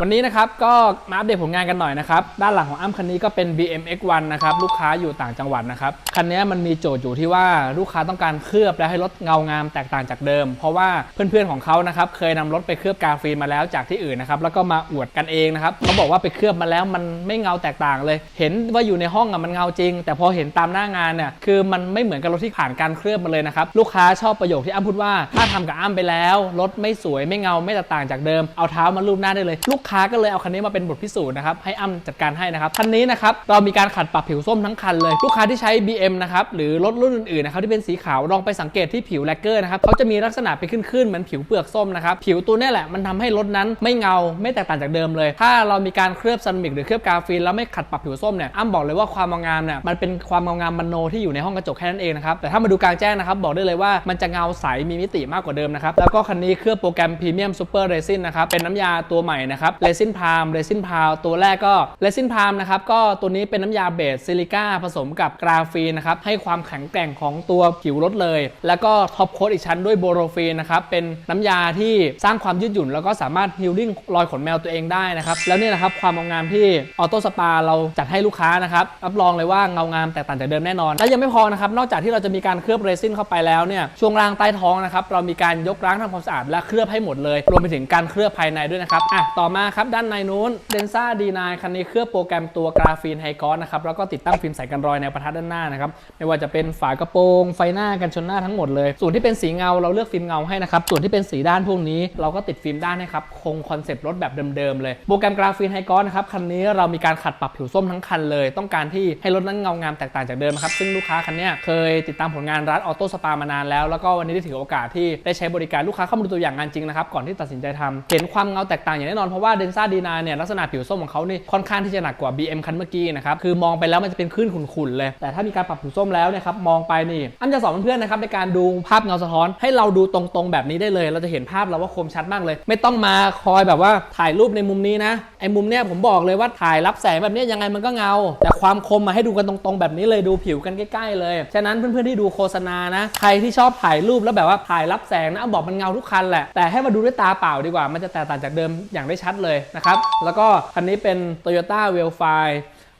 วันนี้นะครับก็มาอัปเดตผลงานกันหน่อยนะครับ ด้านหลังของอ้ำคันนี้ก็เป็น BMX1 นะครับ ลูกค้าอยู่ต่างจังหวัดนะครับ คันนี้มันมีโจทย์อยู่ที่ว่าลูกค้าต้องการเคลือบและให้รถเงางามแตกต่างจากเดิม เพราะว่าเพื่อนๆของเขานะครับเคยนำรถไปเคลือบกาฟีนมาแล้วจากที่อื่นนะครับแล้วก็มาอวดกันเองนะครับเขาบอกว่าไปเคลือบมาแล้วมันไม่เงาแตกต่างเลย เห็นว่าอยู่ในห้องอะมันเงาจริง แต่พอเห็นตามหน้างานเนี่ยคือมันไม่เหมือนกับรถที่ผ่านการเคลือบมาเลยนะครับลูกค้าชอบประโยคที่อ้ำพูดว่าถ้าทำกับอ้ำไปแล้วรถไม่สวยไม่เงาไม่แตกต่างจากเดิมเอาเท้ามาลูบหน้าได้เลยลูกค้าก็เลยเอาคันนี้มาเป็นบทพิสูจน์นะครับให้อ้ำจัดการให้นะครับคันนี้นะครับเรามีการขัดปรับผิวส้มทั้งคันเลย ลูกค้าที่ใช้ BM นะครับหรือรถรุ่นอื่นๆนะครับที่เป็นสีขาวลองไปสังเกตที่ผิวแลกเกอร์นะครับเขาจะมีลักษณะเป็นขึ้นๆเหมือนผิวเปลือกส้มนะครับผิวตัวนี้แหละมันทำให้รถนั้นไม่เงาไม่แตกต่างจากเดิมเลย ถ้าเรามีการเคลือบซันมิกหรือเคลือบกาฟีนแล้วไม่ขัดปรับผิวส้มเนี่ยอ้ำบอกเลยว่าความงามเนี่ยมันเป็นความงามมโนที่อยู่ในห้องกระจกแค่นั้นเองนะครับแต่ถ้ามาดูกลางแจ้งนะครับบอกได้เลยว่ามันจะเงาใสมีมิติมากกว่าเดิมนะครับแล้วก็คันนี้เคลือบโปรแกรมพรีเมียมซูเปอร์เรซินนะครับเป็นน้ำยาตัวใหม่นะครับเรซินพามเรซินพาวตัวแรกก็เรซินพามนะครับก็ตัวนี้เป็นน้ำยาเบสซิลิก้าผสมกับกราฟีนนะครับให้ความแข็งแกร่งของตัวผิวรถเลย แล้วก็ท็อปโค้ดอีกชั้นด้วยโบโรฟีนนะครับเป็นน้ำยาที่สร้างความยืดหยุ่น แล้วก็สามารถฮิลลิ่งรอยขนแมวตัวเองได้นะครับแล้วนี่นะครับความงามที่ออโต้สปาเราจัดให้ลูกค้านะครับรับรองเลยว่าเงางามแตกต่างจากเดิมแน่นอน และยังไม่พอนะครับนอกจากที่เราจะมีการเคลือบเรซินเข้าไปแล้วเนี่ยช่วงล่างใต้ท้องนะครับเรามีการยกล้างทำความสะอาดและเคลือบให้หมดเลย รวมไปถึงการเคลือบภายในด้วยนะครับอะต่อมาครับด้านในนู้นเดนซ่าดีนคันนี้เคลือบโปรแกรมตัวกราฟีนไฮกอสนะครับแล้วก็ติดตั้งฟิล์มใสกันรอยในประทัดด้านหน้านะครับไม่ว่าจะเป็นฝากระโปรงไฟหน้ากันชนหน้าทั้งหมดเลย ส่วนที่เป็นสีเงาเราเลือกฟิล์มเงาให้นะครับส่วนที่เป็นสีด้านพวกนี้เราก็ติดฟิล์มด้านให้ครับคงคอนเซปต์รถแบบเดิมๆเลยโปรแกรมกราฟีนไฮกอสนะครับคันนี้เรามีการขัดปรับผิวส้มทั้งคันเลย ต้องการที่ให้รถนั้นเงางามแตกต่างจากเดิมครับซึ่งลูกค้าคันนี้เคยติดตามผลงานร้านออโต้สปามานานแล้ว แล้วก็วันนี้ได้ถือโอกาสที่ได้ใช้บริการลูกค้าเข้ามาดูตัวอย่างงานจริงนะครับก่อนที่ตัดสินใจทำเห็นความเงาแตกต่างอย่างแน่นอนเพราะว่าเดนซ่าดีนาเนี่ยลักษณะผิวส้มของเขานี่ค่อนข้างที่จะหนักกว่า BM คันเมื่อกี้นะครับคือมองไปแล้วมันจะเป็นคลื่นขุ่นๆเลยแต่ถ้ามีการปรับผิวส้มแล้วนี่ยครับมองไปนี่อันจะสอนเพื่อนๆนะครับในการดูภาพเงาสะท้อนให้เราดูตรงๆ แบบนี้ได้เลย เราจะเห็นภาพเราว่าคมชัดมากเลย ไม่ต้องมาคอยแบบว่าถ่ายรูปในมุมนี้นะไอ้มุมเนี้ยผมบอกเลยว่าถ่ายรับแสงแบบนี้ยังไงมันก็เงา แต่ความคมมาให้ดูกันตรงๆ แบบนี้เลยดูผิวกันใกล้ๆเลย ฉะนั้นเพื่อนๆที่ดูโฆษณานะ ใครที่ชอบถ่ายรูปแล้วแบบว่าถ่ายรับแสงนะบอกมันเงาทุกคันแหละแต่ให้มาดูด้วยตาเปล่าดีกว่ามันจะแตกต่างจากเดิมอย่างได้ชัดเลยนะครับ แล้วก็คันนี้เป็น Toyota w e l f i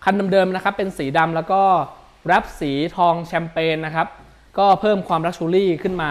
คันเดิมๆนะครับเป็นสีดำแล้วก็แรปสีทองแชมเปญนะครับ ก็เพิ่มความลักชูรี่ขึ้นมา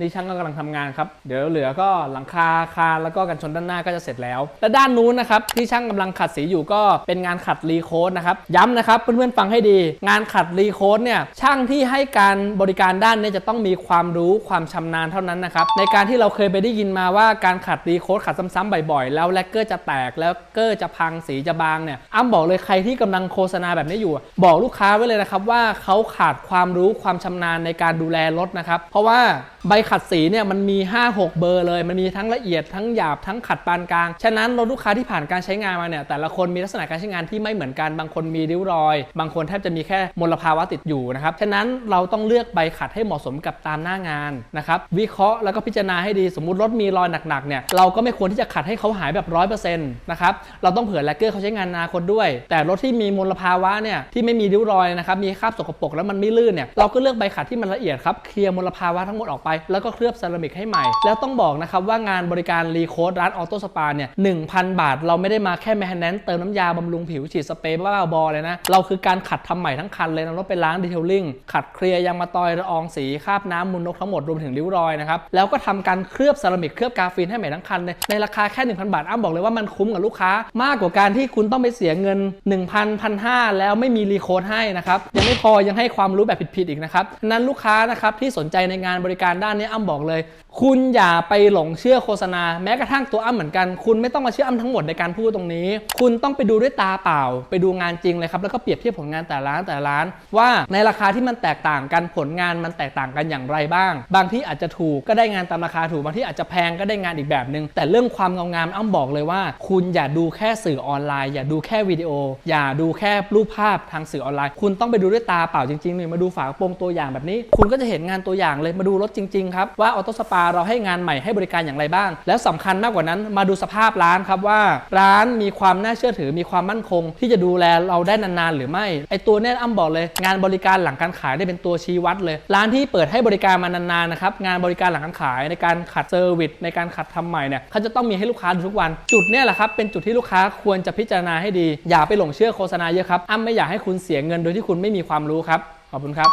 นี่ช่างก็กำลังทำงานครับ เดี๋ยวเหลือก็หลังคาคานแล้วก็กันชนด้านหน้าก็จะเสร็จแล้ว และด้านนู้นนะครับที่ช่างกำลังขัดสีอยู่ก็เป็นงานขัดรีโค้ดนะครับ ย้ำนะครับเพื่อนๆฟังให้ดี งานขัดรีโค้ดเนี่ยช่างที่ให้การบริการด้านนี้จะต้องมีความรู้ความชำนาญเท่านั้นนะครับในการที่เราเคยไปได้ยินมาว่าการขัดรีโค้ดขัดซ้ำๆบ่อยๆ แล้วแลกเกอร์จะแตกแล้วเกอร์จะพังสีจะบางเนี่ยอ้ำบอกเลยใครที่กำลังโฆษณาแบบนี้อยู่ บอกลูกค้าไว้เลยนะครับว่าเขาขาดความรู้ความชำนาญในการดูแลรถนะครับเพราะว่าใบขัดสีเนี่ยมันมี 5-6 เบอร์เลย มันมีทั้งละเอียดทั้งหยาบทั้งขัดปานกลาง ฉะนั้นรถลูกค้าที่ผ่านการใช้งานมาเนี่ยแต่ละคนมีลักษณะการใช้งานที่ไม่เหมือนกัน บางคนมีริ้วรอย บางคนแทบจะมีแค่มลภาวะติดอยู่นะครับ ฉะนั้นเราต้องเลือกใบขัดให้เหมาะสมกับตามหน้างานนะครับ วิเคราะห์แล้วก็พิจารณาให้ดี สมมุติรถมีรอยหนักๆเนี่ยเราก็ไม่ควรที่จะขัดให้เขาหายแบบร้อยเปอร์เซ็นต์นะครับ เราต้องเผื่อแลกเกอร์เขาใช้งานนาคตด้วย แต่รถที่มีมลภาวะเนี่ยที่ไม่มีริ้วรอยนะครับ มีคราบสกปรกแล้วมันไม่ลื่นเนี่ย เราก็เลือกใบขัดที่มันละเอียดครับ เคลียร์มลภาวะทั้งหมดออกไปแล้วก็เคลือบเซรามิกให้ใหม่ แล้วต้องบอกนะครับว่างานบริการรีโคดร้านออโต้สปาเนี่ยหนึ่งพันบาท เราไม่ได้มาแค่แมนแนนเติมน้ำยาบำรุงผิวฉีดสเปรย์บ้าบอเลยนะ เราคือการขัดทำใหม่ทั้งคันเลยนะรถไปล้างดีเทลลิ่งขัดเคลียร์ยางมาตอยละอองสีคราบน้ำมูลนกทั้งหมดรวมถึงริ้วรอยนะครับแล้วก็ทำการเคลือบเซรามิกเคลือบกาฟีนให้ใหม่ทั้งคันเลยในราคาแค่ 1,000 บาทอ้ำบอกเลยว่ามันคุ้มกับลูกค้า มากกว่าการที่คุณต้องไปเสียเงิน 1,000 1,500 แล้วไม่มีรีโคดให้นะครับยังไม่พอยังให้ความรู้แบบผิดๆอีกนะครับนั้นลูกค้านะครับที่สนใจในงานบริการด้านนี้อ้ำบอกเลย คุณอย่าไปหลงเชื่อโฆษณา แม้กระทั่งตัวอ้ำเหมือนกัน คุณไม่ต้องมาเชื่ออ้ำทั้งหมดในการพูดตรงนี้ คุณต้องไปดูด้วยตาเปล่า ไปดูงานจริงเลยครับ แล้วก็เปรียบเทียบผลงานแต่ละร้านแต่ละร้าน ว่าในราคาที่มันแตกต่างกันผลงานมันแตกต่างกันอย่างไรบ้าง บางที่อาจจะถูกก็ได้งานตามราคาถูกบางที่อาจจะแพงก็ได้งานอีกแบบหนึ่งแต่เรื่องความเงางามอ้ำบอกเลยว่า คุณอย่าดูแค่สื่อออนไลน์ อย่าดูแค่วิดีโอ อย่าดูแค่รูปภาพทางสื่อออนไลน์ คุณต้องไปดูด้วยตาเปล่าจริงๆเลยมาดูฝากระโปรงตัวอย่างแบบนี้ คุณก็จะเห็นงานตัวอย่างเลยมาดูรถจริง ๆ ครับว่าออโต้สปาเราให้งานใหม่ให้บริการอย่างไรบ้าง แล้วสำคัญมากกว่านั้นมาดูสภาพร้านครับว่า ร้านมีความน่าเชื่อถือมีความมั่นคง ที่จะดูแลเราได้นานๆหรือไม่ไอตัวเนี้ยอ้ำบอกเลย งานบริการหลังการขายได้เป็นตัวชี้วัดเลย ร้านที่เปิดให้บริการมานานๆนะครับงานบริการหลังการขายในการขัดเซอร์วิสในการขัดทำใหม่เนี่ยเขาจะต้องมีให้ลูกค้าดูทุกวัน จุดเนี้ยแหละครับเป็นจุดที่ลูกค้าควรจะพิจารณาให้ดี อย่าไปหลงเชื่อโฆษณาเยอะครับอ้ำไม่อยากให้คุณเสียเงินโดยที่คุณไม่มีความรู้ครับขอบคุณครับ